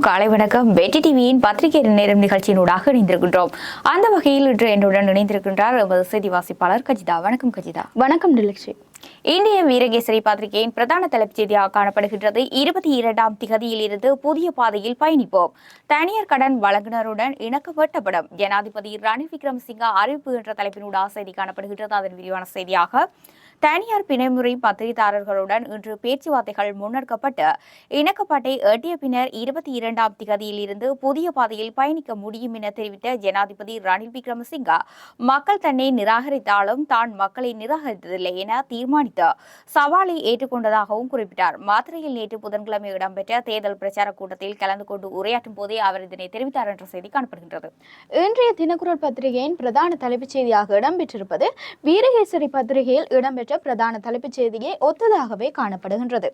அனைவருக்கும் காலை வணக்கம். வெற்றி டிவியின் பத்திரிகை நேரம் நிகழ்ச்சியினூடாக இணைந்திருக்கின்றோம். அந்த வகையில் இன்று என்னுடன் இணைந்திருக்கின்றார் எமது செய்தி வாசிப்பாளர் கஜிதா. வணக்கம் கஜிதா. வணக்கம் டிலக்ஷி இந்திய வீரகேசரி பத்திரிகையின் பிரதான தலைப்புச் செய்தியாக காணப்படுகின்றது. இருபத்தி இரண்டாம் திகதியில் இருந்து புதிய பாதையில் பயணிப்போம். தனியார் கடன் வழங்குனருடன் இணக்க வெட்டப்படும் ஜனாதிபதி ரணில் விக்ரமசிங்க அறிவிப்பு என்ற தலைப்பினூடாக செய்தி காணப்படுகின்றது. அதன் விரிவான செய்தியாக தனியார் பிணைமுறை பத்திரிகைதாரர்களுடன் இன்று பேச்சுவார்த்தைகள் முன்னெடுக்கப்பட்டு இணக்கப்பாட்டை எட்டிய பின்னர் இருபத்தி இரண்டாம் திகதியில் இருந்து புதிய பாதையில் பயணிக்க முடியும் என தெரிவித்த ஜனாதிபதி ரணில் விக்ரமசிங்கா மக்கள் தன்னை நிராகரித்தாலும் தான் மக்களை நிராகரித்ததில்லை என தீர்மானித்து சவாலை ஏற்றுக்கொண்டதாகவும் குறிப்பிட்டார். மாத்திரையில் நேற்று புதன்கிழமை இடம்பெற்ற தேர்தல் பிரச்சார கூட்டத்தில் கலந்து கொண்டு உரையாற்றும் போதே அவர் இதனை தெரிவித்தார் என்ற செய்தி காணப்படுகின்றது. இன்றைய தினக்குரல் பத்திரிகையின் பிரதான தலைப்புச் செய்தியாக இடம்பெற்றிருப்பது வீரகேசரி பத்திரிகையில் இடம்பெற்ற பிரதான தலைப்புச் செய்தியை ஒத்ததாகவே காணப்படுகின்றது.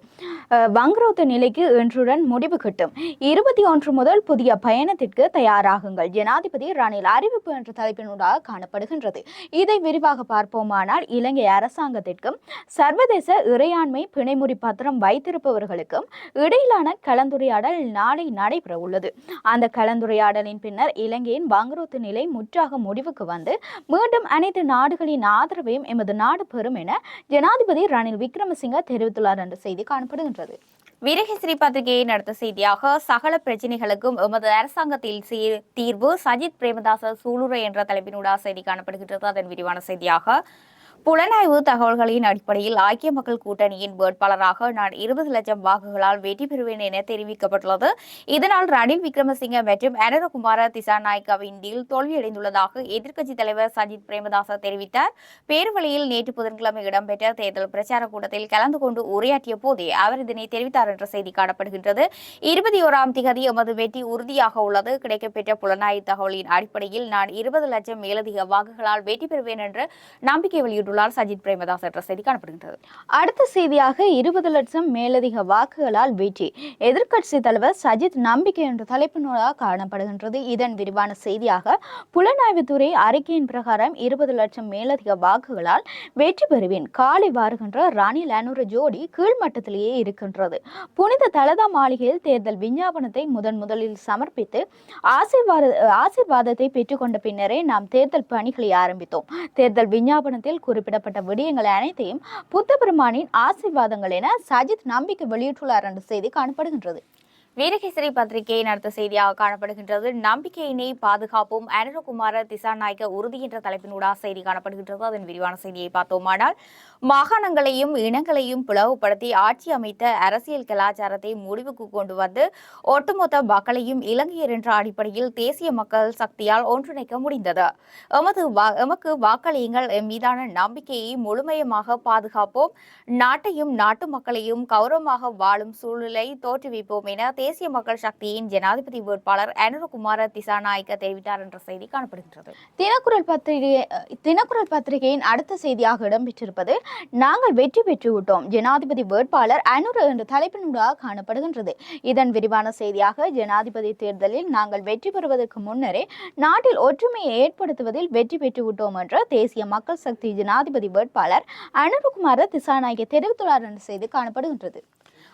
வங்குரோத்த நிலைக்கு இன்றுடன் முடிவு கிட்டும். இருபத்தி ஒன்று முதல் புதிய பயணத்திற்கு தயாராகுங்கள். ஜனாதிபதி ரணில் அறிவிப்பு என்ற தலைப்பினூடாக காணப்படுகின்றது. இதை விரிவாக பார்ப்போமானால் இலங்கை அரசாங்கத்திற்கும் சர்வதேச இறையாண்மை பிணைமுறி பத்திரம் வைத்திருப்பவர்களுக்கும் இடையிலான கலந்துரையாடல் நாளை நடைபெற உள்ளது. அந்த கலந்துரையாடலின் பின்னர் இலங்கையின் வங்குரோத்து நிலை முற்றாக முடிவுக்கு வந்து மீண்டும் அனைத்து நாடுகளின் ஆதரவையும் எமது நாடு பெறும் என ஜனாதிபதி ரணில் விக்ரமசிங்க தெரிவித்துள்ளார் என்ற செய்தி காணப்படுகின்றது. வீரகேசரி பத்திரிகையை நடத்த செய்தியாக சகல பிரச்சனைகளுக்கும் எமது அரசாங்கத்தில் தீர்வு சஜித் பிரேமதாச சூளுரை என்ற தலைப்பினூடாக செய்தி காணப்படுகின்றது. அதன் விரிவான செய்தியாக புலனாய்வு தகவல்களின் அடிப்படையில் ஐக்கிய மக்கள் கூட்டணியின் வேட்பாளராக நான் இருபது லட்சம் வாக்குகளால் வெற்றி பெறுவேன் என தெரிவிக்கப்பட்டுள்ளது. இதனால் ரணில் விக்ரமசிங்க மற்றும் அனரகுமார திசாநாயக்காவின் டீல் தோல்வியடைந்துள்ளதாக எதிர்க்கட்சித் தலைவர் சஜித் பிரேமதாச தெரிவித்தார். பேருவழியில் நேற்று புதன்கிழமை இடம்பெற்ற தேர்தல் பிரச்சார கூட்டத்தில் கலந்து கொண்டு உரையாற்றிய போதே அவர் இதனை தெரிவித்தார் என்ற செய்தி காணப்படுகின்றது. இருபத்தி ஓராம் திகதி எமது வெற்றி உறுதியாக உள்ளது. கிடைக்கப்பெற்ற புலனாய்வு தகவலின் அடிப்படையில் நான் இருபது லட்சம் மேலதிக வாக்குகளால் வெற்றி பெறுவேன் என்று நம்பிக்கை வெளியிட்டுள்ளார் சஜித் பிரேமதாஸ் என்ற செய்தி காணப்படுகின்றது. அடுத்த செய்தியாக இருபது லட்சம் மேலதிக வாக்குகளால் வெற்றி எதிர்க்கட்சி தலைவர் சஜித் நம்பிக்கை என்ற தலைப்பினூடாக காணப்படுகின்றது. இதன் விரிவான செய்தியாக புலனாய்வுத்துறை அறிக்கையின் பிரகாரம் இருபது லட்சம் மேலதிக வாக்குகளால் வெற்றி பெறுவேன். காலை வாருகின்ற ராணி லானூர் ஜோடி கீழ்மட்டத்திலேயே இருக்கின்றது. புனித தலதா மாளிகையில் தேர்தல் விஞ்ஞாபனத்தை முதன் முதலில் சமர்ப்பித்து ஆசீர்வாத ஆசீர்வாதத்தை பெற்றுக்கொண்ட பின்னரே நாம் தேர்தல் பணிகளை ஆரம்பித்தோம். தேர்தல் விஞ்ஞாபனத்தில் குறிப்பிட்ட குறிப்பிடப்பட்ட விடயங்கள் அனைத்தையும் புத்த பெருமானின் ஆசீர்வாதங்கள் என சஜித் நம்பிக்கை வெளியிட்டுள்ளார் என்ற செய்தி காணப்படுகின்றது. வீரகேசரி பத்திரிகையை நடத்த செய்தியாக காணப்படுகின்றது. நம்பிக்கையினை பாதுகாப்போம். அனுரகுமார திசாநாயக்க உறுதி என்ற தலைப்பினூடாக செய்தி காணப்படுகின்றது. அதன் விரிவான செய்தியை பார்த்தோமானால் மாகாணங்களையும் இனங்களையும் பிளவுபடுத்தி ஆட்சி அமைத்த அரசியல் கலாச்சாரத்தை முடிவுக்கு கொண்டு வந்து ஒட்டுமொத்த மக்களையும் இலங்கையர் என்ற அடிப்படையில் தேசிய மக்கள் சக்தியால் ஒன்றிணைக்க முடிந்தது. எமது வா- எமக்கு வாக்களியுங்கள். எம் மீதான நம்பிக்கையை முழுமையமாக பாதுகாப்போம். நாட்டையும் நாட்டு மக்களையும் கௌரவமாக வாழும் சூழலை தோற்றுவிப்போம் என தேசிய மக்கள் சக்தியின் ஜனாதிபதி வேட்பாளர் அனுரகுமார திசாநாயக்க தெரிவித்தார் என்ற செய்தி காணப்படுகின்றது. தினக்குரல் பத்திரிகை தினக்குரல் பத்திரிகையின் அடுத்த செய்தியாக இடம்பெற்றிருப்பது நாங்கள் வெற்றி பெற்றுவிட்டோம் ஜனாதிபதி வேட்பாளர் அனுர என்ற தலைப்பினூடாக காணப்படுகின்றது. இதன் விரிவான செய்தியாக ஜனாதிபதி தேர்தலில் நாங்கள் வெற்றி பெறுவதற்கு முன்னரே நாட்டில் ஒற்றுமையை ஏற்படுத்துவதில் வெற்றி பெற்றுவிட்டோம் என்ற தேசிய மக்கள் சக்தி ஜனாதிபதி வேட்பாளர் அனுரகுமார திசாநாயக்க தெரிவித்துள்ளார் என்ற செய்தி காணப்படுகின்றது.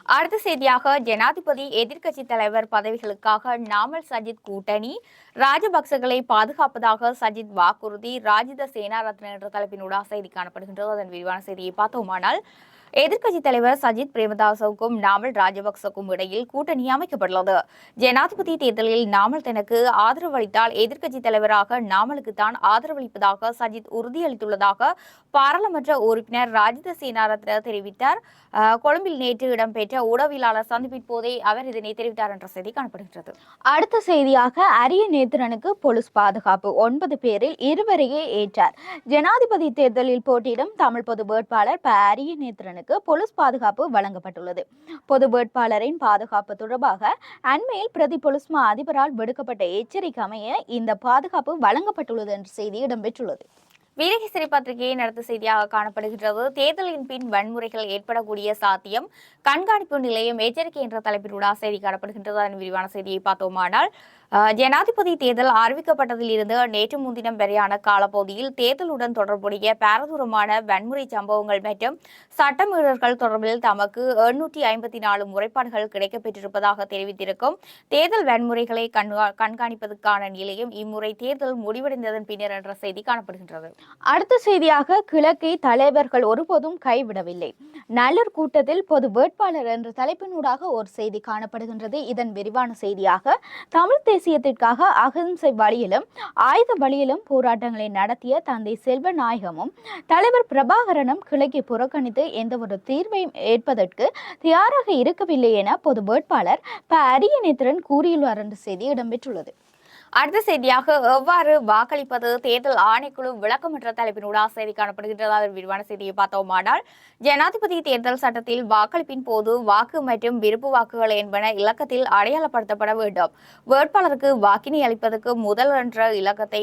அடுத்த செய்தியாக ஜனாதிபதி எதிர்க்கட்சி தலைவர் பதவிகளுக்காக நாமல் சஜித் கூட்டணி. ராஜபக்சகளை பாதுகாப்பதாக சஜித் வாக்குறுதி. ராஜித சேனாரத்ன என்ற தலைப்பினூடாக செய்தி காணப்படுகின்றது. அதன் விரிவான செய்தியை பார்த்தோமானால் எதிர்க்கட்சி தலைவர் சஜித் பிரேமதாசவுக்கும் நாமல் ராஜபக்சவுக்கும் இடையில் கூட்டணி அமைக்கப்பட்டுள்ளது. ஜனாதிபதி தேர்தலில் நாமல் தனக்கு ஆதரவளித்தால் எதிர்க்கட்சி தலைவராக நாமலுக்கு தான் ஆதரவளிப்பதாக சஜித் உறுதியளித்துள்ளதாக பாராளுமன்ற உறுப்பினர் ராஜித சேனாரத்ன தெரிவித்தார். கொழும்பில் நேற்று இடம்பெற்ற உடவியலாளர் சந்திப்பின் போதே அவர் இதனை தெரிவித்தார் என்ற செய்தி காணப்படுகின்றது. அடுத்த செய்தியாக அரிய நேத்திரனுக்கு போலீஸ் பாதுகாப்பு. ஒன்பது பேரில் இருவரையே ஏற்றார். ஜனாதிபதி தேர்தலில் போட்டியிடும் தமிழ் பொது வேட்பாளர் ப அரிய நேத்திரனுக்கு. போலீஸ் பாதுகாப்பு வழங்கப்பட்டுள்ளது. பொது வேட்பாளரின் பாதுகாப்பு தொடர்பாக அண்மையில் பிரதி பொலிஸ்மா அதிபரால் விடுக்கப்பட்ட எச்சரிக்கை அமைய இந்த பாதுகாப்பு வழங்கப்பட்டுள்ளது என்ற செய்தி இடம்பெற்றுள்ளது. வீரகி பத்திரிகையை நடத்த செய்தியாக காணப்படுகின்றது. தேர்தலின் பின் வன்முறைகள் ஏற்படக்கூடிய சாத்தியம் கண்காணிப்பு நிலையம் எச்சரிக்கை என்ற தலைப்பிலூடாக செய்தி காணப்படுகின்றது. அதன் விரிவான செய்தியை பார்த்தோமானால் ஜனாதிபதி தேர்தல் அறிவிக்கப்பட்டதிலிருந்து நேற்று முன்தினம் வரையான காலப்பகுதியில் தேர்தலுடன் தொடர்புடைய பாரதூரமான வன்முறை சம்பவங்கள் மற்றும் சட்டமீறல்கள் தொடர்பில் தமக்கு எண்ணூற்றி ஐம்பத்தி நாலு முறைப்பாடுகள் கிடைக்கப்பெற்றிருப்பதாக தெரிவித்திருக்கும். தேர்தல் வன்முறைகளை கண்கா- கண்காணிப்பதற்கான நிலையம் இம்முறை தேர்தல் முடிவடைந்ததன் பின்னர் என்ற செய்தி காணப்படுகின்றது. அடுத்த செய்தியாக கிழக்கை தலைவர்கள் ஒருபோதும் கைவிடவில்லை. நல்லூர் கூட்டத்தில் பொது வேட்பாளர் என்ற தலைப்பினூடாக ஒரு செய்தி காணப்படுகின்றது. இதன் விரிவான செய்தியாக தமிழ் தேசியத்திற்காக அகிம்சை வழியிலும் ஆயுத வழியிலும் போராட்டங்களை நடத்திய தந்தை செல்வநாயகமும் தலைவர் பிரபாகரனும் கிழக்கை புறக்கணித்து எந்த ஒரு தீர்வையும் ஏற்பதற்கு தயாராக இருக்கவில்லை என பொது வேட்பாளர் ப. அரியநேத்திரன் கூறியுள்ளார் என்ற செய்தி இடம்பெற்றுள்ளது. அடுத்த செய்தியாக எவ்வாறு வாக்களிப்பது? தேர்தல் ஆணைக்குழு விளக்கம் என்ற தலைப்பினூடாக செய்தி காணப்படுகின்றது. அதன் விரிவான செய்தியை பார்த்தோமானால் ஜனாதிபதி தேர்தல் சட்டத்தில் வாக்களிப்பின் போது வாக்கு மற்றும் விருப்பு வாக்குகள் என்பன இலக்கத்தில் அடையாளப்படுத்தப்பட வேண்டும். வேட்பாளருக்கு வாக்கினை அளிப்பதற்கு முதல் என்ற இலக்கத்தை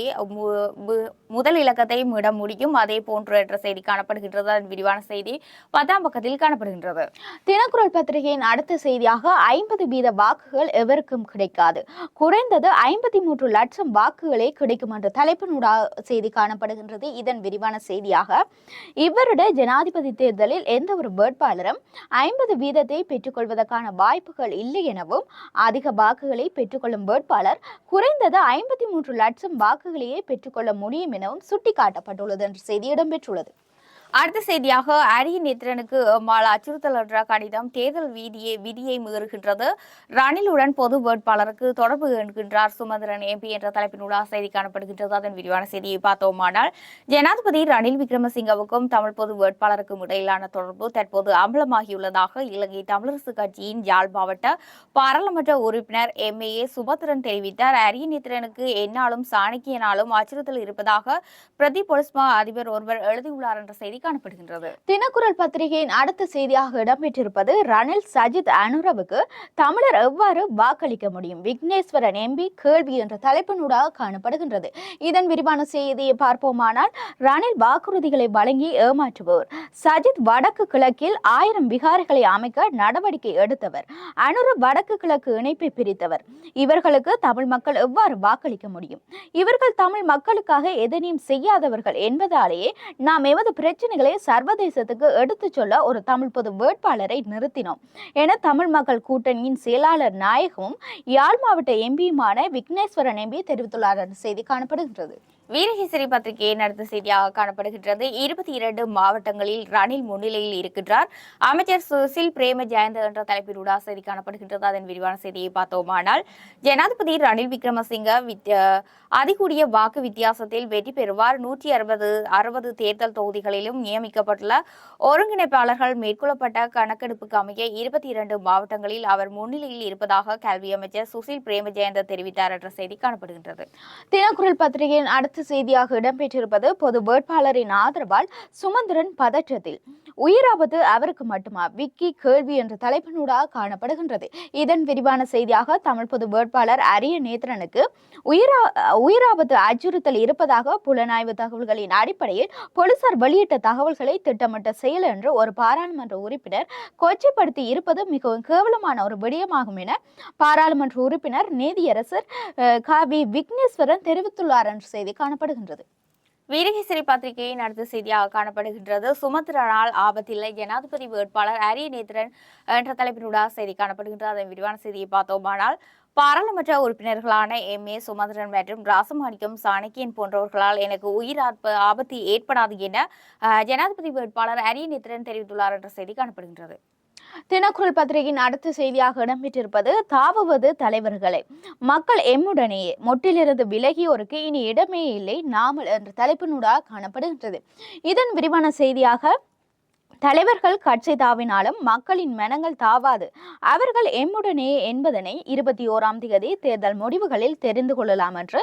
முதல் இலக்கத்தை விட முடியும். அதே போன்று என்ற செய்தி காணப்படுகின்றது. அதன் விரிவான செய்தி பத்தாம் பக்கத்தில் காணப்படுகின்றது. தினக்குரல் பத்திரிகையின் அடுத்த செய்தியாக ஐம்பது வீத வாக்குகள் எவருக்கும் கிடைக்காது. குறைந்தது ஐம்பத்தி மூன்று லட்சம் வாக்குகளே கிடைக்கும் என்ற தலைப்பினூடாக செய்தி காணப்படுகின்றது. இதன் விரிவான செய்தியாக இவருடைய ஜனாதிபதி தேர்தலில் எந்த ஒரு வேட்பாளரும் ஐம்பது வீதத்தை பெற்றுக்கொள்வதற்கான வாய்ப்புகள் இல்லை எனவும் அதிக வாக்குகளை பெற்றுக்கொள்ளும் வேட்பாளர் குறைந்தது ஐம்பத்தி மூன்று லட்சம் வாக்குகளையே பெற்றுக்கொள்ள முடியும் எனவும் சுட்டிக்காட்டப்பட்டுள்ளது என்ற செய்தி இடம்பெற்றுள்ளது. அடுத்த செய்தியாக அரிய நேத்திரனுக்கு எம்மாள் அச்சுறுத்தல் என்ற கடிதம் தேர்தல் வீதியை விதியை மீறுகின்றது. ரணிலுடன் பொது வேட்பாளருக்கு தொடர்பு என்கின்றார் சுமந்திரன் எம்பி என்ற தலைப்பினூடாக செய்தி காணப்படுகின்றது. அதன் விரிவான செய்தியை பார்த்தோமானால் ஜனாதிபதி ரணில் விக்ரமசிங்கவுக்கும் தமிழ் பொது வேட்பாளருக்கும் இடையிலான தொடர்பு தற்போது அம்பலமாகியுள்ளதாக இலங்கை தமிழரசு கட்சியின் யாழ் மாவட்ட பாராளுமன்ற உறுப்பினர் எம்ஏஏ சுபத்திரன் தெரிவித்தார். அரிய நேத்திரனுக்கு என்னாலும் சாணக்கியனாலும் அச்சுறுத்தல் இருப்பதாக பிரதி பொலிஸ்மா அதிபர் ஒருவர் எழுதியுள்ளார் என்ற செய்தி காணப்படுகின்றது. தினக்குரல் பத்திரிகையின் அடுத்த செய்தியாக இடம்பெற்றிருப்பது ரணில் சஜித் அனுரவுக்கு தமிழர் எவ்வாறு வாக்களிக்க முடியும்? விக்னேஸ்வரன் எம்பி கேள்வி என்ற தலைப்பினூடாக காணப்படுகின்றது. இதன் விரிவான செய்தியை பார்ப்போமானால் ரணில் வாக்குறுதிகளை வழங்கி ஏமாற்றுபவர். சஜித் வடக்கு கிழக்கில் ஆயிரம் விகாரைகளை அமைக்க நடவடிக்கை எடுத்தவர். அனுர வடக்கு கிழக்கு இணைப்பை பிரித்தவர். இவர்களுக்கு தமிழ் மக்கள் எவ்வாறு வாக்களிக்க முடியும்? இவர்கள் தமிழ் மக்களுக்காக எதனையும் செய்யாதவர்கள் என்பதாலேயே நாம் எமது பிரச்சனை பிரச்சனைகளை சர்வதேசத்துக்கு எடுத்துச் சொல்ல ஒரு தமிழ் பொது வேட்பாளரை நிறுத்தினோம். என தமிழ் மக்கள் கூட்டணியின் செயலாளர் நாயகமும் யாழ் மாவட்ட எம்பியுமான விக்னேஸ்வரன் எம்பி தெரிவித்துள்ளார். என்ற செய்தி காணப்படுகின்றது. வீரகேசரி பத்திரிகையை நடத்த செய்தியாக காணப்படுகின்றது. இருபத்தி இரண்டு மாவட்டங்களில் ரணில் முன்னிலையில் இருக்கின்றார். அமைச்சர் சுசில் பிரேம ஜெயந்த என்ற தலைப்பில் உடா செய்தி காணப்படுகின்றது. அதன் விரிவான செய்தியை பார்த்தோமானால் ஜனாதிபதி ரணில் விக்ரமசிங்க வித்- அதிகூடிய வாக்கு வித்தியாசத்தில் வெற்றி பெறுவார். நூற்றி அறுபது அறுபது தேர்தல் தொகுதிகளிலும் நியமிக்கப்பட்டுள்ள ஒருங்கிணைப்பாளர்கள் மேற்கொள்ளப்பட்ட கணக்கெடுப்புக்கு அமைய இருபத்தி இரண்டு மாவட்டங்களில் அவர் முன்னிலையில் இருப்பதாக கல்வி அமைச்சர் சுசில் பிரேம ஜெயந்த தெரிவித்தார் என்ற செய்தி காணப்படுகின்றது. தினக்குரல் பத்திரிகையின் அடுத்த செய்தியாக இடம்பெற்றிருப்பது பொது வேட்பாளரின் ஆதரவால் சுமந்திரன் பதற்றத்தில். உயிராபத்து அவருக்கு மட்டுமா? விக்கி கேள்வி என்ற தலைப்பினூடாக காணப்படுகின்றது. இதன் விரிவான செய்தியாக தமிழ் பொது வேட்பாளர் அரிய நேத்திரனுக்கு உயிரா உயிராபத்து அச்சுறுத்தல் இருப்பதாக புலனாய்வு தகவல்களின் அடிப்படையில் போலீசார் வெளியிட்ட தகவல்களை திட்டமிட்ட செயல் என்று ஒரு பாராளுமன்ற உறுப்பினர் கொச்சைப்படுத்தி இருப்பது மிகவும் கேவலமான ஒரு விடயமாகும் என பாராளுமன்ற உறுப்பினர் நீதியரசர் அஹ், க. வி. விக்னேஸ்வரன் தெரிவித்துள்ளார் என்ற செய்தி காணப்படுகின்றது. வீரகேசரி பத்திரிகையின் அடுத்த செய்தியாக காணப்படுகின்றது. சுமந்திரனால் ஆபத்தில்லை ஜனாதிபதி வேட்பாளர் அரிய நேத்திரன் என்ற தலைப்பினூடாக செய்தி காணப்படுகின்றது. அதன் விரிவான செய்தியை பார்த்தோமானால் பாராளுமன்ற உறுப்பினர்களான எம். ஏ. சுமந்திரன் மற்றும் ராசமாணிக்கம் சாணக்கியன் போன்றவர்களால் எனக்கு உயிர் ஆற்ப- ஆபத்து ஏற்படாது என ஜனாதிபதி வேட்பாளர் அரிய நேத்திரன் தெரிவித்துள்ளார் என்ற செய்தி காணப்படுகின்றது. தினக்குரல் பத்திரிகையின் அடுத்த செய்தியாக இடம்பெற்றிருப்பது தாவுவது தலைவர்களை. மக்கள் எம்முடனேயே மொட்டிலிருந்து விலகியோருக்கு இனி இடமே இல்லை நாமல் என்ற தலைப்பினூடாக காணப்படுகின்றது. இதன் விரிவான செய்தியாக தலைவர்கள் கட்சி தாவினாலும் மக்களின் மனங்கள் தாவாது. அவர்கள் எம்முடனே என்பதனை இருபத்தி ஓராம் தேதி தேர்தல் முடிவுகளில் தெரிந்து கொள்ளலாம் என்று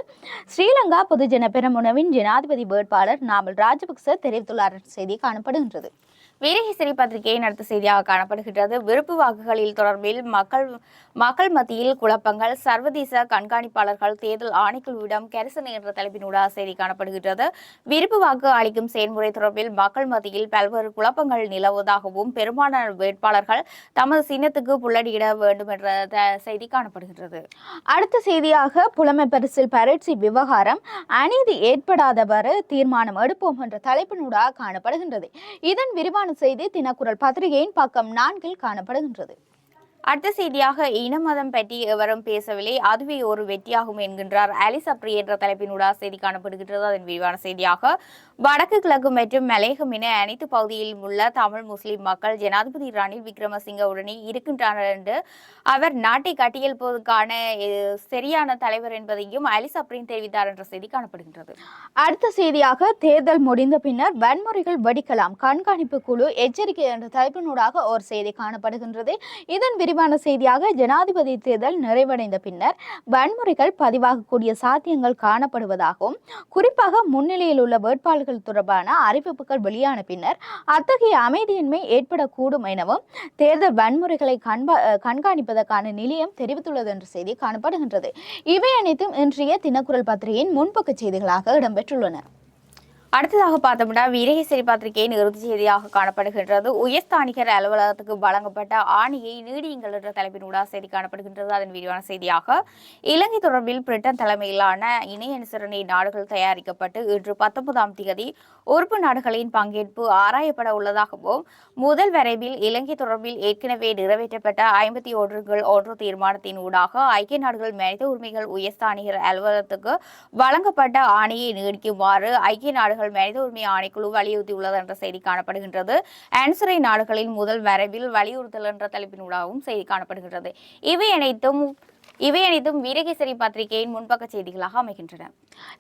ஸ்ரீலங்கா பொதுஜன பெரமுனவின் ஜனாதிபதி வேட்பாளர் நாமல் ராஜபக்ச தெரிவித்துள்ளார் செய்தி காணப்படுகின்றது. வீரகேசரி பத்திரிகையை நடத்த செய்தியாக காணப்படுகின்றது. விருப்பு வாக்குகளில் தொடர்பில் மக்கள் மக்கள் மத்தியில் குழப்பங்கள் சர்வதேச கண்காணிப்பாளர்கள் தேர்தல் ஆணைக்குழுவிடம் கரிசனை என்ற தலைப்பினூடாக செய்தி காணப்படுகின்றது. விருப்பு வாக்கு அளிக்கும் செயல்முறை தொடர்பில் மக்கள் மத்தியில் பல்வேறு குழப்பங்கள் நிலவுவதாகவும் பெரும்பாலான வேட்பாளர்கள் தமது சின்னத்துக்கு புள்ளடியிட வேண்டும் என்ற செய்தி காணப்படுகின்றது. அடுத்த செய்தியாக புலமை பரிசில் பரீட்சை விவகாரம் அநீதி ஏற்படாதவாறு தீர்மானம் எடுப்போம் என்ற தலைப்பினூடாக காணப்படுகின்றது. இதன் விரிவான செய்தி தினக்குரல் பத்திரிகையின் பக்கம் நான்கில் காணப்படுகின்றது. அடுத்த செய்தியாக இன மதம் பற்றி எவரும் பேசவில்லை. அதுவே ஒரு வெற்றியாகும் என்கின்றார். அலிஸ் அப்ரி என்ற தலைப்பினூடாக செய்தி காணப்படுகின்றது. அதன் விரிவான செய்தியாக வடக்கு கிழக்கு மற்றும் மலையகம் என அனைத்து பகுதியிலும் உள்ள தமிழ் முஸ்லிம் மக்கள் ஜனாதிபதி ரணில் விக்ரமசிங்க உடனே இருக்கின்றனர் என்று அவர் நாட்டை கட்டியெழுப்பதற்கான சரியான தலைவர் என்பதையும் அலிஸ் அப்ரின் தெரிவித்தார் என்ற செய்தி காணப்படுகின்றது. அடுத்த செய்தியாக தேர்தல் முடிந்த பின்னர் வன்முறைகள் வெடிக்கலாம் கண்காணிப்பு குழு எச்சரிக்கை என்ற தலைப்பினூடாக ஒரு செய்தி காணப்படுகின்றது. இதன் விரிவான செய்தியாக ஜனாதிபதி தேர்தல் நிறைவடைந்த பின்னர் வன்முறைகள் பதிவாகக்கூடிய சாத்தியங்கள் காணப்படுவதாகவும் குறிப்பாக முன்னிலையில் உள்ள வேட்பாளர்கள் தொடர்பான அறிவிப்புகள் வெளியான பின்னர் அத்தகைய அமைதியின்மை ஏற்படக்கூடும் எனவும் தேர்தல் வன்முறைகளை கண்பா கண்காணிப்பதற்கான நிலையம் தெரிவித்துள்ளது என்ற செய்தி காணப்படுகின்றது. இவை அனைத்தும் இன்றைய தினக்குரல் பத்திரிகையின் முன்பக்க செய்திகளாக இடம்பெற்றுள்ளன. அடுத்ததாக பார்த்தோம்னா வீரகேசரி பத்திரிகையின் இறுதி செய்தியாக காணப்படுகின்றது. உயர்ஸ்தானிகர் அலுவலகத்துக்கு வழங்கப்பட்ட ஆணையை நீடியுங்கள் என்ற தலைப்பினூடாக செய்தி காணப்படுகின்றது. அதன் விரிவான செய்தியாக இலங்கை தொடர்பில் பிரிட்டன் தலைமையிலான இணை அனுசரணை நாடுகள் தயாரிக்கப்பட்டு இன்று பத்தொன்பதாம் தேதி உறுப்பு நாடுகளின் பங்கேற்பு ஆராயப்பட உள்ளதாகவும் முதல் வரைவில் இலங்கை தொடர்பில் ஏற்கனவே நிறைவேற்றப்பட்ட ஐம்பத்தி ஒன்றுகள் ஒன்று தீர்மானத்தின் ஊடாக ஐக்கிய நாடுகள் மனித உரிமைகள் உயர்ஸ்தானிகர் அலுவலகத்துக்கு வழங்கப்பட்ட ஆணையை நீடிக்குமாறு ஐக்கிய நாடுகள் மனித உரிமை ஆணைக்குழு வலியுறுத்தியுள்ளது என்ற செய்தி காணப்படுகின்றது. அன்சரை நாடுகளின் முதல் வரைவில் வலியுறுத்தல் என்ற தலைப்பினூடாகவும் செய்தி காணப்படுகின்றது. இவை அனைத்தும் இவை அனைத்தும் வீரகேசரி பத்திரிகையின் முன்பக்க செய்திகளாக அமைகின்றன.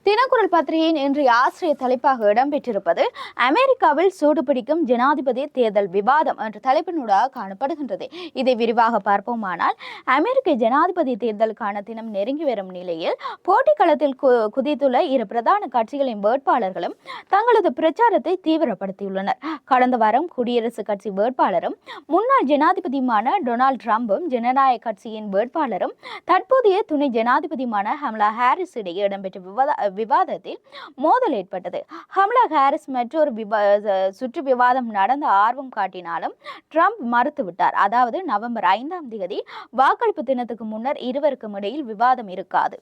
தினக்குரல் பத்திரிகையின் இன்றைய ஆசிரிய தலைப்பாக இடம்பெற்றிருப்பது அமெரிக்காவில் சூடுபிடிக்கும் ஜனாதிபதி தேர்தல் விவாதம் என்ற தலைப்பினூடாக காணப்படுகின்றது. இதை விரிவாக பார்ப்போமானால் அமெரிக்க ஜனாதிபதி தேர்தலுக்கான தினம் நெருங்கி வரும் நிலையில் போட்டிக்களத்தில் கு- குதித்துள்ள இரு பிரதான கட்சிகளின் வேட்பாளர்களும் தங்களது பிரச்சாரத்தை தீவிரப்படுத்தியுள்ளனர். கடந்த வாரம் குடியரசுக் கட்சி வேட்பாளரும் முன்னாள் ஜனாதிபதியுமான டொனால்ட் ட்ரம்பும் ஜனநாயக கட்சியின் வேட்பாளரும் தற்போதைய துணை ஜனாதிபதியுமான ஹம்லா ஹாரிஸ் இடையே இடம்பெற்ற விவாத விவாதத்தில் மோதல் ஏற்பட்டது. ஹம்லா ஹாரிஸ் மற்றொரு விவா சுற்று விவாதம் நடந்த ஆர்வம் காட்டினாலும் ட்ரம்ப் மறுத்துவிட்டார். அதாவது நவம்பர் ஐந்தாம் தேதி வாக்களிப்பு தினத்துக்கு முன்னர் இருவருக்கும் இடையில் விவாதம் இருக்காது.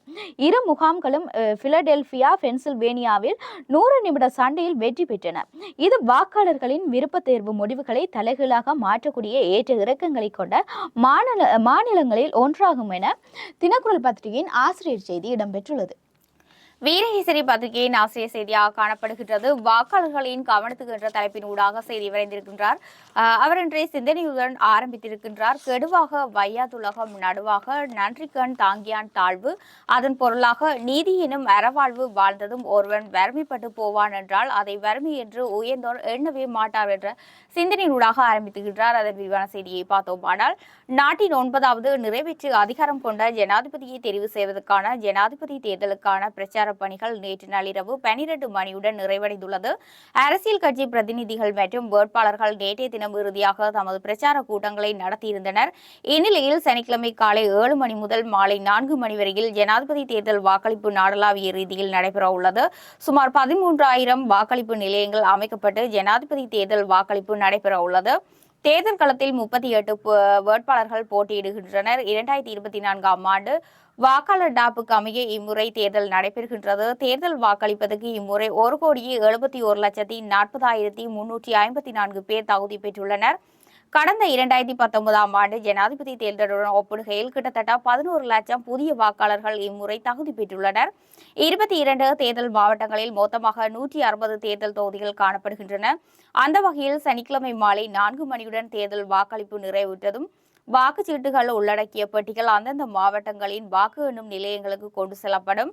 இரு முகாம்களும் பிலடெல்பியா பென்சில்வேனியாவில் நூறு நிமிட சண்டையில் வெற்றி பெற்றன. இது வாக்காளர்களின் விருப்ப தேர்வு முடிவுகளை தலைகீழாக மாற்றக்கூடிய ஏற்ற இறக்கங்களை கொண்ட மாநில மாநிலங்களில் ஒன்றாகும் என தினக்குரல் பத்திரிகையின் ஆசிரியர் செய்தி இடம்பெற்றுள்ளது. வீரகேசரி பத்திரிகையின் ஆசிரியர் செய்தியாக காணப்படுகின்றது. வாக்காளர்களின் கவனத்துக்கு என்ற தலைப்பின் ஊடாக செய்தி விரைந்திருக்கின்றார். அவர் இன்றைய சிந்தனையுடன் ஆரம்பித்திருக்கின்றார். கெடுவாக வையாதுலகம் நடுவாக நன்றிக்கண் தாங்கியான் தாழ்வு. அதன் பொருளாக நீதி எனும் அறவாழ்வு வாழ்ந்ததும் ஒருவன் வறுமைப்பட்டு போவான் என்றால் அதை வறுமை என்று உயர்ந்தோர் எண்ணவே மாட்டார் என்ற சிந்தனையினூடாக ஆரம்பித்துகின்றார். அதன் விரிவான செய்தியை பார்த்தோமானால் நாட்டின் ஒன்பதாவது நிறைவேற்று அதிகாரம் கொண்ட ஜனாதிபதியை தெரிவு செய்வதற்கான ஜனாதிபதி தேர்தலுக்கான பிரச்சார பணிகள் நேற்று நள்ளிரவு பனிரெண்டு மணியுடன் நிறைவடைந்துள்ளது. அரசியல் கட்சி பிரதிநிதிகள் மற்றும் வேட்பாளர்கள் நேற்றைய தினம் இறுதியாக தமது பிரச்சார கூட்டங்களை நடத்தியிருந்தனர். இந்நிலையில் சனிக்கிழமை காலை ஏழு மணி முதல் மாலை நான்கு மணி வரையில் ஜனாதிபதி தேர்தல் வாக்களிப்பு நாடளாவிய ரீதியில் நடைபெற உள்ளது. சுமார் பதிமூன்றாயிரம் வாக்களிப்பு நிலையங்கள் அமைக்கப்பட்டு ஜனாதிபதி தேர்தல் வாக்களிப்பு நடைபெற உள்ளது. தேர்தல் களத்தில் முப்பத்தி எட்டு வேட்பாளர்கள் போட்டியிடுகின்றனர். இரண்டாயிரத்தி இருபத்தி நான்காம் ஆண்டு வாக்காளர் டாப்புக்கு அமைய இம்முறை தேர்தல் நடைபெறுகின்றது. தேர்தல் வாக்களிப்பதற்கு இம்முறை ஒரு கோடியே எழுபத்தி ஒரு லட்சத்தி நாற்பதாயிரத்தி முன்னூற்றி ஐம்பத்தி நான்கு பேர் தகுதி பெற்றுள்ளனர். கடந்த இரண்டாயிரத்தி பத்தொன்பதாம் ஆண்டு ஜனாதிபதி தேர்தலுடன் ஒப்பிடுகையில் கிட்டத்தட்ட பதினோரு லட்சம் புதிய வாக்காளர்கள் இம்முறை தகுதி பெற்றுள்ளனர். இருபத்தி இரண்டு தேர்தல் மாவட்டங்களில் மொத்தமாக நூற்றி அறுபது தேர்தல் தொகுதிகள் காணப்படுகின்றன. அந்த வகையில் சனிக்கிழமை மாலை நான்கு மணியுடன் தேர்தல் வாக்களிப்பு நிறைவுற்றதும் வாக்குச்சீட்டுகள் உள்ளடக்கிய பெட்டிகள் அந்தந்த மாவட்டங்களின் வாக்கு எண்ணும் நிலையங்களுக்கு கொண்டு செல்லப்படும்.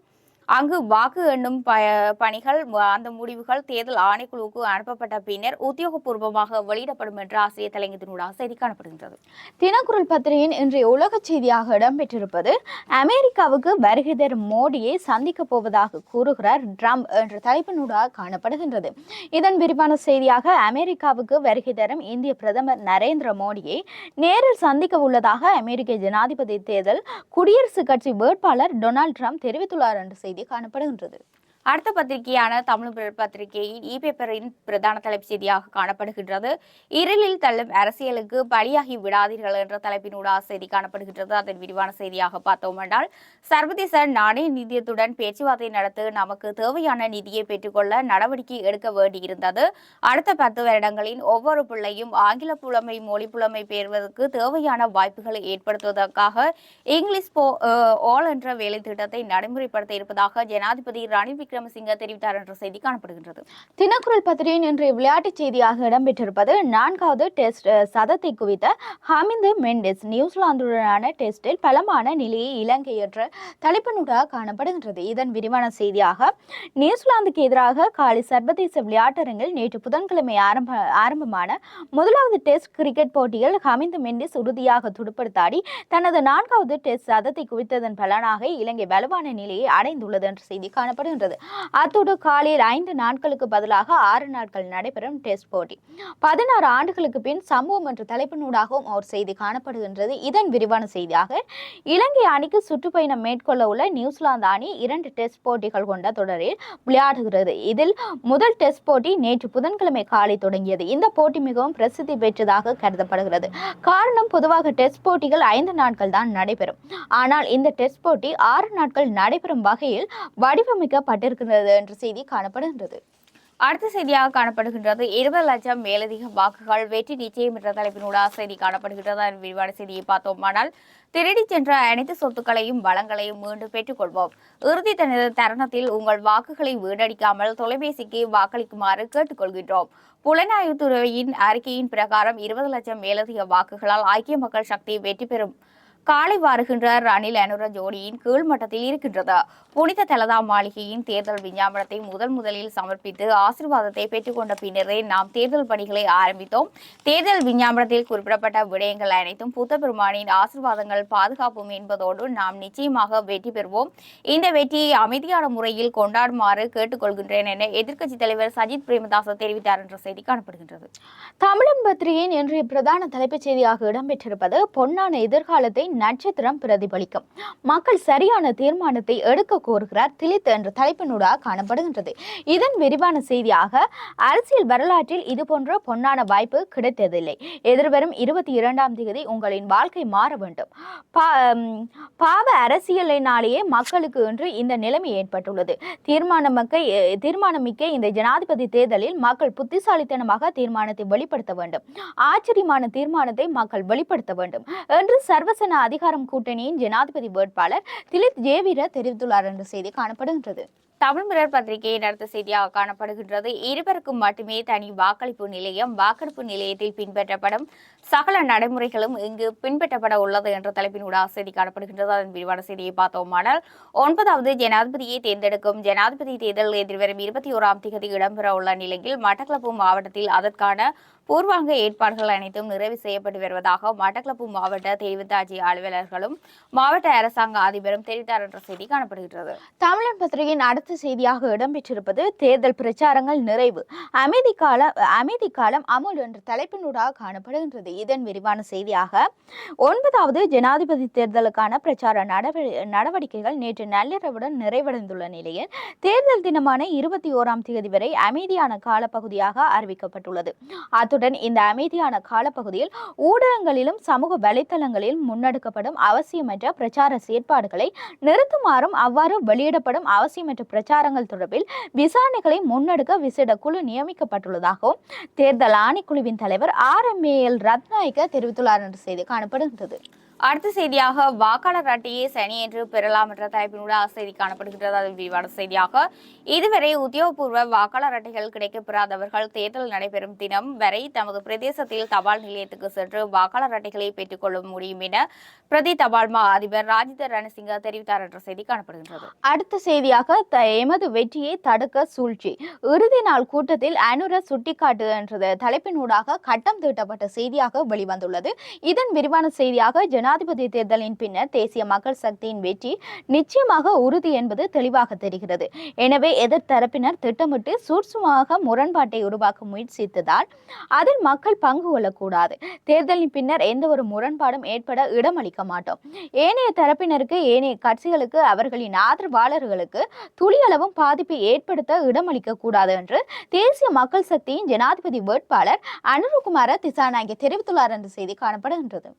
அங்கு வாக்கு எண்ணும் ப- பணிகள் அந்த முடிவுகள் தேர்தல் ஆணைக்குழுவுக்கு அனுப்பப்பட்ட பின்னர் உத்தியோகபூர்வமாக வெளியிடப்படும் என்று ஆசிரியர் தலைங்கத்தினூடாக செய்தி காணப்படுகின்றது. தினக்குரல் பத்திரிகையின் இன்றைய உலக செய்தியாக இடம்பெற்றிருப்பது அமெரிக்காவுக்கு வருகை தரும் மோடியை சந்திக்க போவதாக கூறுகிறார் ட்ரம்ப் என்ற தலைப்பினூடாக காணப்படுகின்றது. இதன் விரிவான செய்தியாக அமெரிக்காவுக்கு வருகை தரும் இந்திய பிரதமர் நரேந்திர மோடியை நேரில் சந்திக்க உள்ளதாக அமெரிக்க ஜனாதிபதி தேர்தல் குடியரசுக் கட்சி வேட்பாளர் டொனால்ட் ட்ரம்ப் தெரிவித்துள்ளார் என்ற செய்தி காணப்படுகின்றது. அடுத்த பத்திரிகையான தமிழ் பத்திரிகையின் இ பேப்பரின் பிரதான தலைப்பு செய்தியாக காணப்படுகின்றது. இருளில் தள்ளும் அரசியலுக்கு பலியாகி விடாதீர்கள் என்ற தலைப்பினூடாக செய்தி காணப்படுகின்றது. அதன் விரிவான செய்தியாக பார்த்தோம் என்றால் சர்வதேச நாணய நிதியத்துடன் பேச்சுவார்த்தை நடத்த நமக்கு தேவையான நிதியை பெற்றுக்கொள்ள நடவடிக்கை எடுக்க வேண்டியிருந்தது. அடுத்த பத்து வருடங்களின் ஒவ்வொரு பிள்ளையும் ஆங்கில புலமை மொழி புலமை பெறுவதற்கு தேவையான வாய்ப்புகளை ஏற்படுத்துவதற்காக இங்கிலீஷ் போ ஆல் என்ற வேலை திட்டத்தை நடைமுறைப்படுத்த இருப்பதாக ஜனாதிபதி ரணில் விக்ரமசிங்க தெரிவித்தார் என்ற செய்தி காணப்படுகின்றது. தினக்குரல் பத்திரிகையின் இன்றைய விளையாட்டுச் செய்தியாக இடம்பெற்றிருப்பது நான்காவது டெஸ்ட் சதத்தை குவித்த ஹமிந்து மெண்டிஸ் நியூசிலாந்துடனான டெஸ்டில் பலமான நிலையை இலங்கை என்ற தலைப்பினூடாக காணப்படுகின்றது. இதன் விரிவான செய்தியாக நியூசிலாந்துக்கு எதிராக காலை சர்வதேச விளையாட்டரங்கில் நேற்று புதன்கிழமை ஆரம்ப ஆரம்பமான முதலாவது டெஸ்ட் கிரிக்கெட் போட்டியில் ஹமிந்து மெண்டிஸ் உறுதியாக துடுப்படுத்தாடி தனது நான்காவது டெஸ்ட் சதத்தை குவித்ததன் பலனாக இலங்கை வலுவான நிலையை அடைந்துள்ளது என்ற செய்தி காணப்படுகின்றது. அத்தோடு காலையில் ஐந்து நாட்களுக்கு பதிலாக ஆறு நாட்கள் நடைபெறும் டெஸ்ட் போட்டி. பதினாறு ஆண்டுகளுக்கு பின் சம்பவம் என்ற தலைப்பினூடாகவும் ஒரு செய்தி காணப்படுகின்றது. இதன் விரிவான செய்தியாக இலங்கை அணிக்கு சுற்றுப்பயணம் மேற்கொள்ள உள்ள நியூசிலாந்து அணி இரண்டு டெஸ்ட் போட்டிகள் கொண்ட தொடரில் விளையாடுகிறது. இதில் முதல் டெஸ்ட் போட்டி நேற்று புதன்கிழமை காலை தொடங்கியது. இந்த போட்டி மிகவும் பிரசித்தி பெற்றதாக கருதப்படுகிறது. காரணம் பொதுவாக டெஸ்ட் போட்டிகள் ஐந்து நாட்கள் தான் நடைபெறும். ஆனால் இந்த டெஸ்ட் போட்டி ஆறு நாட்கள் நடைபெறும் வகையில் வடிவமைக்கப்பட்டிருக்கிறது. என்ற செய்தி காணப்படுகின்றது. அடுத்த செய்தியாக காணப்படுகின்றது இருபது லட்சம் மேலதிக வாக்குகள் வெற்றி நிச்சயம் என்ற தலைப்பினூடாக செய்தி காணப்படுகின்றது அதன் விரிவான செய்தியை பார்த்தோமானால் திருடி சென்ற அனைத்து சொத்துக்களையும் வளங்களையும் மீண்டும் பெற்றுக்கொள்வோம் இறுதி தனது தருணத்தில் உங்கள் வாக்குகளை வீணடிக்காமல் தொலைபேசிக்கு வாக்களிக்குமாறு கேட்டுக்கொள்கின்றோம். புலனாய்வுத்துறையின் அறிக்கையின் பிரகாரம் இருபது லட்சம் மேலதிக வாக்குகளால் ஐக்கிய மக்கள் சக்தி வெற்றி பெறும் காலை வருகின்ற ரணில் அனுர ஜோடியின் கீழ்மட்டத்தில் இருக்கின்றது. புனித தலதா மாளிகையின் தேர்தல் விஞ்ஞாபனத்தை முதல் முதலில் சமர்ப்பித்து ஆசீர்வாதத்தை பெற்றுக்கொண்ட பின்னரே நாம் தேர்தல் பணிகளை ஆரம்பித்தோம். தேர்தல் விஞ்ஞாபனத்தில் குறிப்பிடப்பட்ட விடயங்கள் அனைத்தும் புத்த பெருமானின் ஆசிர்வாதங்கள் பாதுகாப்பும் என்பதோடு நாம் நிச்சயமாக வெற்றி பெறுவோம். இந்த வெற்றியை அமைதியான முறையில் கொண்டாடுமாறு கேட்டுக்கொள்கின்றேன் என எதிர்க்கட்சி தலைவர் சஜித் பிரேமதாச தெரிவித்தார் என்ற செய்தி காணப்படுகின்றது. தமிழன் பத்திரிகையின் இன்றைய பிரதான தலைப்புச் செய்தியாக இடம்பெற்றிருப்பது பொன்னான எதிர்காலத்தை நட்சத்திரம் பிரதிபலிக்கும். மக்கள் சரியான தீர்மானத்தை எடுக்க கோருகிறார். திலித் என்ற தலைப்பினூடாக காணப்படுகின்றது. இதன் விரிவான செய்தியாக அரசியல் வரலாற்றில் இதுபோன்ற பொன்னான வாய்ப்பு கிடைத்ததில்லை. எதிர்வரும் இருபத்தி இரண்டாம் தேதி உங்களின் வாழ்க்கை மாற வேண்டும். பாவ அரசியலினாலேயே மக்களுக்கு இன்று இந்த நிலைமை ஏற்பட்டுள்ளது. தீர்மானமிக்க தீர்மானமிக்க இந்த ஜனாதிபதி தேர்தலில் மக்கள் புத்திசாலித்தனமாக தீர்மானத்தை வெளிப்படுத்த வேண்டும். ஆச்சரியமான தீர்மானத்தை மக்கள் வெளிப்படுத்த வேண்டும். என்று சர்வசன அதிகாரம் கூட்டணியின் ஜனாதிபதி வேட்பாளர் திலித் ஜேவீர தெரிவித்துள்ளார் என்ற செய்தி காணப்படுகின்றது. தமிழ் மிரர் பத்திரிகையை நடத்த செய்தியாக காணப்படுகின்றது. இருவருக்கும் மட்டுமே தனி வாக்களிப்பு நிலையம் வாக்கெடுப்பு நிலையத்தில் பின்பற்றப்படும் சகல நடைமுறைகளும் இங்கு பின்பற்றப்பட உள்ளது என்ற தலைப்பினூடாக செய்தி காணப்படுகின்றது. அதன் விரிவான செய்தியை பார்த்தோமானால் ஒன்பதாவது ஜனாதிபதியை தேர்ந்தெடுக்கும் ஜனாதிபதி தேர்தல் எதிர்வரும் இருபத்தி ஓராம் தேதி இடம்பெற உள்ள நிலையில் மட்டக்களப்பு மாவட்டத்தில் அதற்கான பூர்வாங்க ஏற்பாடுகள் அனைத்தும் நிறைவு செய்யப்பட்டு வருவதாக மட்டக்களப்பு மாவட்ட தெரிவித்தாட்சி அலுவலர்களும் மாவட்ட அரசாங்க அதிபரும் தெரிவித்தார் என்ற செய்தி காணப்படுகின்றது. தமிழன் பத்திரிகையின் அடுத்த செய்தியாக இடம்பெற்றிருப்பது தேர்தல் பிரச்சாரங்கள் நிறைவு. அமைதி கால அமைதி காலம் அமுல் என்ற தலைப்பினூடாக காணப்படுகின்றது. இதன் விரிவான செய்தியாக ஒன்பதாவது ஜனாதிபதி தேர்தலுக்கான பிரச்சார நடவடி- நடவடிக்கைகள் நேற்று நள்ளிரவுடன் நிறைவடைந்துள்ள நிலையில் தேர்தல் தினமான இருபத்தி ஓராம் தேதி வரை அமைதியான காலப்பகுதியாக அறிவிக்கப்பட்டுள்ளது. அத்துடன் இந்த அமைதியான காலப்பகுதியில் ஊடகங்களிலும் சமூக வலைத்தளங்களிலும் முன்னெடுக்கப்படும் அவசியமற்ற பிரச்சார செயற்பாடுகளை நிறுத்துமாறும் அவ்வாறு வெளியிடப்படும் அவசியமற்ற பிரச்சாரங்கள் தொடர்பில் விசாரணைகளை முன்னெடுக்க விசேட குழு நியமிக்கப்பட்டுள்ளதாகவும் தேர்தல் ஆணைக்குழுவின் தலைவர் R M A L Ratnayake தெரிவித்துள்ளார் என்ற செய்தி காணப்படுகின்றது. அடுத்த செய்தியாக வாக்காளர் அட்டையை சனியன்று பெறலாம் என்ற தலைப்பினூட செய்தி காணப்படுகின்றது. அது விரிவான செய்தியாக இதுவரை உத்தியோகபூர்வ வாக்காளர் அட்டைகள் கிடைக்கப்பெறாதவர்கள் தேர்தல் நடைபெறும் தினம் வரை தமது பிரதேசத்தில் தபால் நிலையத்துக்கு சென்று வாக்காளர் அட்டைகளை பெற்றுக்கொள்ள முடியும் என பிரதி தபால் மா அதிபர் ராஜித ரணசிங்க தெரிவித்தார் என்ற செய்தி காணப்படுகின்றது. அடுத்த செய்தியாக த- எமது வெற்றியை தடுக்க சூழ்ச்சி. இறுதி நாள் கூட்டத்தில் அனுர சுட்டிக்காட்டு என்ற தலைப்பினூடாக கட்டம் தீட்டப்பட்ட செய்தியாக வெளிவந்துள்ளது. இதன் விரிவான செய்தியாக ஜனாதிபதி தேர்தலின் பின்னர் தேசிய மக்கள் சக்தியின் வெற்றி நிச்சயமாக உறுதி என்பது தெளிவாக தெரிகிறது. எனவே எதிர்த்தரப்பினர் திட்டமிட்டு சூட்சுமாக முரண்பாட்டை உருவாக்க முயற்சித்ததால் அதில் மக்கள் பங்கு கொள்ளக்கூடாது. தேர்தலின் பின்னர் எந்த ஒரு முரண்பாடும் ஏற்பட இடமளிக்க மாட்டோம். ஏனைய தரப்பினருக்கு ஏனைய கட்சிகளுக்கு அவர்களின் ஆதரவாளர்களுக்கு துளியளவும் பாதிப்பை ஏற்படுத்த இடமளிக்க கூடாது என்று தேசிய மக்கள் சக்தியின் ஜனாதிபதி வேட்பாளர் அனுருகுமார திசாநாயகி தெரிவித்துள்ளார். என்ற செய்தி காணப்படுகின்றது.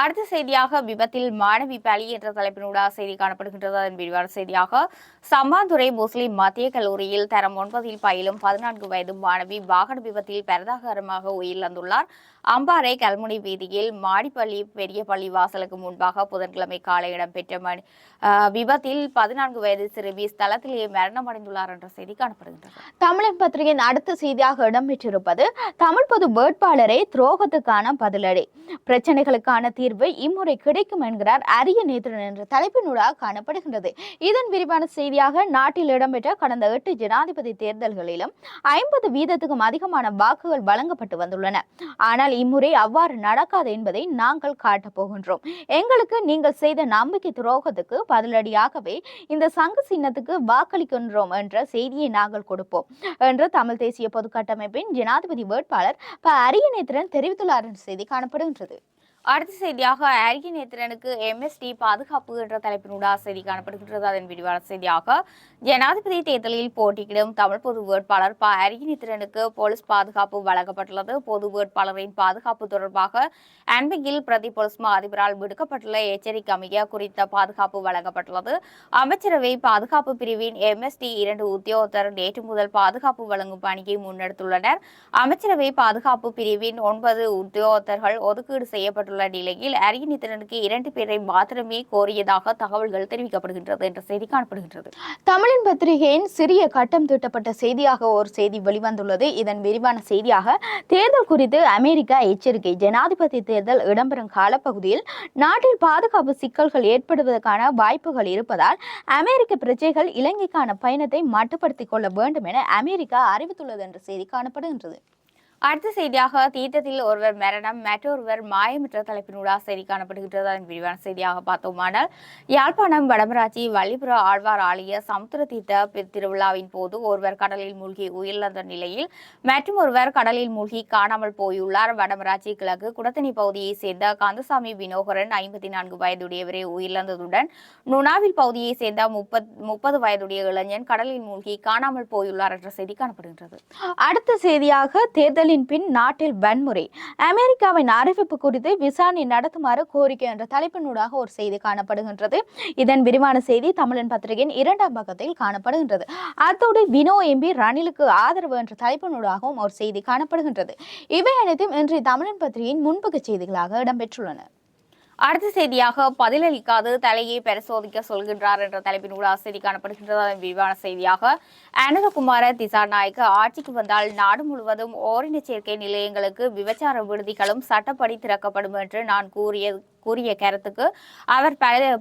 அடுத்த செய்தியாக விபத்தில் மாணவி பலி என்ற தலைப்பினூடாக செய்தி காணப்படுகின்றது. அதன் விரிவான செய்தியாக சம்பாந்துறை முஸ்லிம் மத்திய கல்லூரியில் தரம் ஒன்பதில் பயிலும் பதினான்கு வயது மாணவி வாகன விபத்தில் பரதாகரமாக உயிரிழந்துள்ளார். அம்பாறை கல்முனை வீதியில் மாடிப்பள்ளி பெரிய பள்ளி வாசலுக்கு முன்பாக புதன்கிழமை காலை இடம்பெற்ற மணி விபத்தில் பதினான்கு வயது சிறுமி ஸ்தலத்திலேயே மரணமடைந்துள்ளார் என்ற செய்தி காணப்படுகின்றது. தமிழன் பத்திரிகையின் அடுத்த செய்தியாக இடம்பெற்றிருப்பது தமிழ் பொது வேட்பாளரை துரோகத்துக்கான பதிலடி. பிரச்சனைகளுக்கான தீர்வு இம்முறை கிடைக்கும் என்கிறார் அரிய நேத்திரன் என்ற தலைப்பினூடாக காணப்படுகின்றது. இதன் விரிவான செய்தியாக நாட்டில் இடம்பெற்ற கடந்த எட்டு ஜனாதிபதி தேர்தல்களிலும் ஐம்பது வீதத்துக்கும் அதிகமான வாக்குகள் வழங்கப்பட்டு வந்துள்ளன. ஆனால் இம்முறை அவ்வாறு நடக்காது என்பதை நாங்கள் காட்டப் போகின்றோம். எங்களுக்கு நீங்கள் செய்த நம்பிக்கை துரோகத்துக்கு பதிலடியாகவே இந்த சங்க சின்னத்துக்கு வாக்களிக்கின்றோம் என்ற செய்தியை நாங்கள் கொடுப்போம் என்று தமிழ் தேசிய பொதுக்கட்டமைப்பின் ஜனாதிபதி வேட்பாளர் ப அரியநேத்திரன் தெரிவித்துள்ளார் என்ற செய்தி காணப்படுகின்றது. அடுத்த செய்தியாக அரிய நேத்திரனுக்கு எம்எஸ்டி பாதுகாப்பு என்ற தலைப்பினூடாக செய்தி காணப்படுகின்றது. அதன் விரிவான செய்தியாக ஜனாதிபதி தேர்தலில் போட்டியிடும் தமிழ் பொது வேட்பாளர் ப அரியநேத்திரனுக்கு போலீஸ் பாதுகாப்பு வழங்கப்பட்டுள்ளது. பொது வேட்பாளரின் பாதுகாப்பு தொடர்பாக அண்மையில் பிரதி போலீஸ் மா அதிபரால் விடுக்கப்பட்டுள்ள எச்சரிக்கை அமைய குறித்த பாதுகாப்பு வழங்கப்பட்டுள்ளது. அமைச்சரவை பாதுகாப்பு பிரிவின் எம்எஸ்டி இரண்டு உத்தியோகத்தர் நேற்று முதல் பாதுகாப்பு வழங்கும் பணியை முன்னெடுத்துள்ளனர். அமைச்சரவை பாதுகாப்பு பிரிவின் ஒன்பது உத்தியோகத்தர்கள் ஒதுக்கீடு செய்யப்பட்டுள்ள நிலையில் அரியநித்திரனுக்கு இரண்டு பேரை மாத்திரமே கோரியதாக தகவல்கள் தெரிவிக்கப்படுகின்றது என்ற செய்தி காணப்படுகின்றது. தமிழின் பத்திரிகையின் சிறிய கட்டம் திட்டப்பட்ட செய்தியாக ஒரு செய்தி வெளிவந்துள்ளது. இதன் விரிவான செய்தியாக தேர்தல் குறித்து அமெரிக்கா எச்சரிக்கை. ஜனாதிபதி தேர்தல் இடம்பெறும் காலப்பகுதியில் நாட்டில் பாதுகாப்பு சிக்கல்கள் ஏற்படுவதற்கான வாய்ப்புகள் இருப்பதால் அமெரிக்க பிரஜைகள் இலங்கைக்கான பயணத்தை மட்டுப்படுத்திக் கொள்ள வேண்டும் என அமெரிக்கா அறிவித்துள்ளது என்ற செய்தி காணப்படுகின்றது. அடுத்த செய்தியாக தீர்த்தத்தில் ஒருவர் மரணம் மற்றொருவர் மாயமற்ற தலைப்பினூடாக செய்தி காணப்படுகின்றது. அதன் விரிவான செய்தியாக பார்த்தோமானால் யாழ்ப்பாணம் வடமராட்சி வள்ளிபுர ஆழ்வார் ஆலய சமுத்திர தீர்த்த திருவிழாவின் போது ஒருவர் கடலில் மூழ்கி உயிரிழந்த நிலையில் மற்றும் ஒருவர் கடலில் மூழ்கி காணாமல் போயுள்ளார். வடமராட்சி கிழக்கு குடத்தனி பகுதியைச் சேர்ந்த கந்தசாமி வினோகரன் ஐம்பத்தி நான்கு வயதுடையவரே உயிரிழந்ததுடன் நுணாவில் பகுதியைச் சேர்ந்த முப்பத் முப்பது வயதுடைய இளைஞன் கடலில் மூழ்கி காணாமல் போயுள்ளார் என்ற செய்தி காணப்படுகின்றது. அடுத்த செய்தியாக தேர்தலில் தேர்தலின் பின் நாட்டில் வன்முறை. அமெரிக்காவின் அறிவிப்பு குறித்து விசாரணை நடத்துமாறு கோரிக்கை என்ற தலைப்பினூடாக ஒரு செய்தி காணப்படுகின்றது. இதன் விரிவான செய்தி தமிழன் பத்திரிகையின் இரண்டாம் பக்கத்தில் காணப்படுகின்றது. அத்தோடு வினோ எம்பி ரணிலுக்கு ஆதரவு என்ற தலைப்பினூடாகவும் ஒரு செய்தி காணப்படுகின்றது. இவை அனைத்தும் இன்றைய தமிழன் பத்திரிகையின் முன்பக்க செய்திகளாக இடம்பெற்றுள்ளன. அடுத்த செய்தியாக பதிலளிக்காது தலையை பரிசோதிக்க சொல்கின்றார் என்ற தலைப்பின் கூட செய்தி காணப்படுகின்றது. அதன் விரிவான செய்தியாக அனந்தகுமார திசாநாயக்க ஆட்சிக்கு வந்தால் நாடு முழுவதும் ஓரின சேர்க்கை நிலையங்களுக்கு விபச்சார விடுதிகளும் சட்டப்படி திறக்கப்படும் என்று நான் கூறிய கூறிய கருத்துக்கு அவர்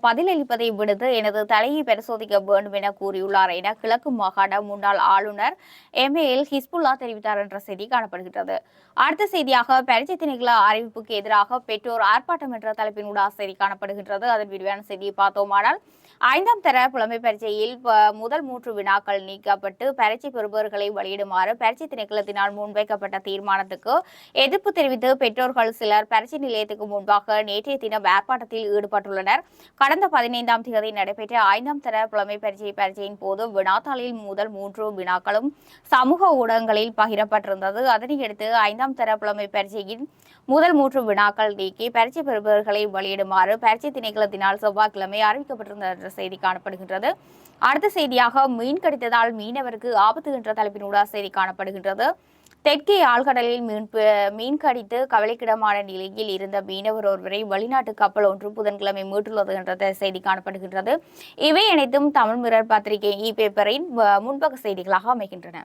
பதிலளிப்பதை விடுத்து எனது தலையை பரிசோதிக்க வேண்டும் என கூறியுள்ளார் என கிழக்கு மாகாண முன்னாள் ஆளுநர் எம் எம்ஏஎல் ஹிஸ்புல்லா தெரிவித்தார் என்ற செய்தி காணப்படுகின்றது. அடுத்த செய்தியாக பரிச்சை திணைகள அறிவிப்புக்கு எதிராக பெற்றோர் ஆர்ப்பாட்டம் என்ற தலைப்பின் தலைப்பினூடாக செய்தி காணப்படுகின்றது. அதன் விரிவான செய்தியை பார்த்தோமானால் ஐந்தாம் தர புலமை பரீட்சையில் முதல் மூன்று வினாக்கள் நீக்கப்பட்டு பரீட்சை பெறுபவர்களை வெளியிடுமாறு பரீட்சை திணைக்களத்தினால் முன்வைக்கப்பட்ட தீர்மானத்துக்கு எதிர்ப்பு தெரிவித்து பெற்றோர்கள் சிலர் பரீட்சை நிலையத்துக்கு முன்பாக நேற்றைய தினம் ஆர்ப்பாட்டத்தில் ஈடுபட்டுள்ளனர். கடந்த பதினைந்தாம் தேதி நடைபெற்ற ஐந்தாம் தர புலமை பரீட்சை பரீட்சையின் போது வினாத்தாளில் முதல் மூன்று வினாக்களும் சமூக ஊடகங்களில் பகிரப்பட்டிருந்தது. அதனையடுத்து ஐந்தாம் தர புலமை பரீட்சையின் முதல் மூன்று வினாக்கள் நீக்கி பரீட்சை பெறுபவர்களை வெளியிடுமாறு பரீட்சை திணைக்களத்தினால் செவ்வாய்க்கிழமை அறிவிக்கப்பட்டிருந்த என்ற செய்தி காணப்படுகின்றது. அடுத்த செய்தியாக மீன் கடித்ததால் மீனவருக்கு ஆபத்து என்ற தலைப்பினூடாக செய்தி காணப்படுகின்றது. தெற்கே ஆழ்கடலில் மீன் மீன் கடித்து கவலைக்கிடமான நிலையில் இருந்த மீனவர் ஒருவரை வெளிநாட்டு கப்பல் ஒன்று புதன்கிழமை மீட்டுள்ளது என்ற செய்தி காணப்படுகின்றது. இவை அனைத்தும் தமிழ் மிரர் பத்திரிகை இ பேப்பரின் முன்பக்க செய்திகளாக அமைகின்றன.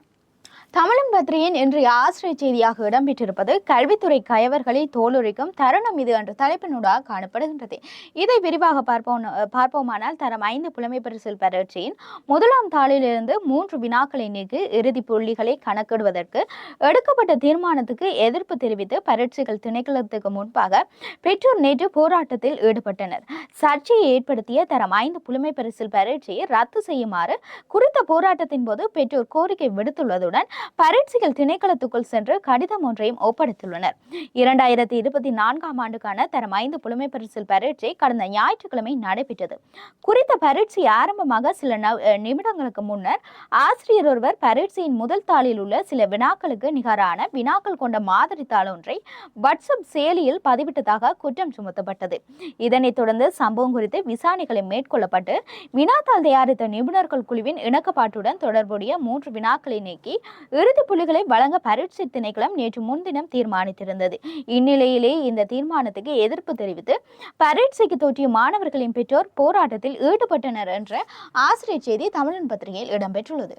தமிழன் பத்திரிகையின் இன்றைய ஆசிரிய செய்தியாக இடம்பெற்றிருப்பது கல்வித்துறை கயவர்களை தோலுரிக்கும் தருணம் இது என்ற தலைப்பினூடாக காணப்படுகின்றது. இதை விரிவாக பார்ப்போம் பார்ப்போமானால் தரம் ஐந்து புலமை பரிசில் பரீட்சையின் முதலாம் தாளிலிருந்து மூன்று வினாக்களை நீக்கி இறுதி புள்ளிகளை கணக்கிடுவதற்கு எடுக்கப்பட்ட தீர்மானத்துக்கு எதிர்ப்பு தெரிவித்து பரீட்சைகள் திணைக்களத்துக்கு முன்பாக பெற்றோர் நேற்று போராட்டத்தில் ஈடுபட்டனர். சர்ச்சையை ஏற்படுத்திய தரம் ஐந்து புலமை பரிசில் பரீட்சையை ரத்து செய்யுமாறு குறித்த போராட்டத்தின் போது பெற்றோர் கோரிக்கை விடுத்துள்ளதுடன் பரீட்சிகள் திணைக்களத்துக்குள் சென்று கடிதம் ஒன்றையும் ஒப்படைத்துள்ளனர். இரண்டாயிரத்தி இருபத்தி நான்காம் ஆண்டுக்கான தரம் ஐந்து புலமை பரிசில் பரீட்சை கடந்த ஞாயிற்றுக்கிழமை நடைபெற்றது. குறித்த பரீட்சை ஆரம்பமாக சில நிமிடங்களுக்கு முன்னர் ஆசிரியர் ஒருவர் பரீட்சையின் முதல் தாளில் உள்ள சில வினாக்களுக்கு நிகரான வினாக்கள் கொண்ட மாதிரி தாள் ஒன்றை வாட்ஸ்அப் செயலியில் பதிவிட்டதாக குற்றம் சுமத்தப்பட்டது. இதனைத் தொடர்ந்து சம்பவம் குறித்து விசாரணைகளை மேற்கொள்ளப்பட்டு வினாத்தாள் தயாரித்த நிபுணர்கள் குழுவின் இணக்கப்பாட்டுடன் தொடர்புடைய மூன்று வினாக்களை நீக்கி இறுதி புள்ளிகளை வழங்க பரீட்சை திணைக்களம் நேற்று முன்தினம் தீர்மானித்திருந்தது. இந்நிலையிலேயே இந்த தீர்மானத்துக்கு எதிர்ப்பு தெரிவித்து பரீட்சைக்கு தோற்றிய மாணவர்களின் பெற்றோர் போராட்டத்தில் ஈடுபட்டனர் என்ற ஆசிரியர் செய்தி தமிழன் பத்திரிகையில் இடம்பெற்றுள்ளது.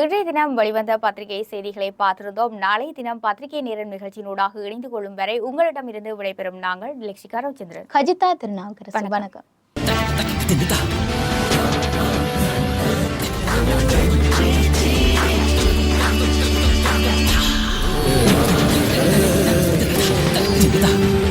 இன்றைய தினம் வெளிவந்த பத்திரிகை செய்திகளை பார்த்திருந்தோம். நாளை தினம் பத்திரிகை நேரம் நிகழ்ச்சியினூடாக இணைந்து கொள்ளும் வரை உங்களிடமிருந்து விடைபெறும் நாங்கள் லட்சிகா ரவிச்சந்திரன் கஜிதா திருநாவுக்கரசு. வணக்கம். 기도하겠다.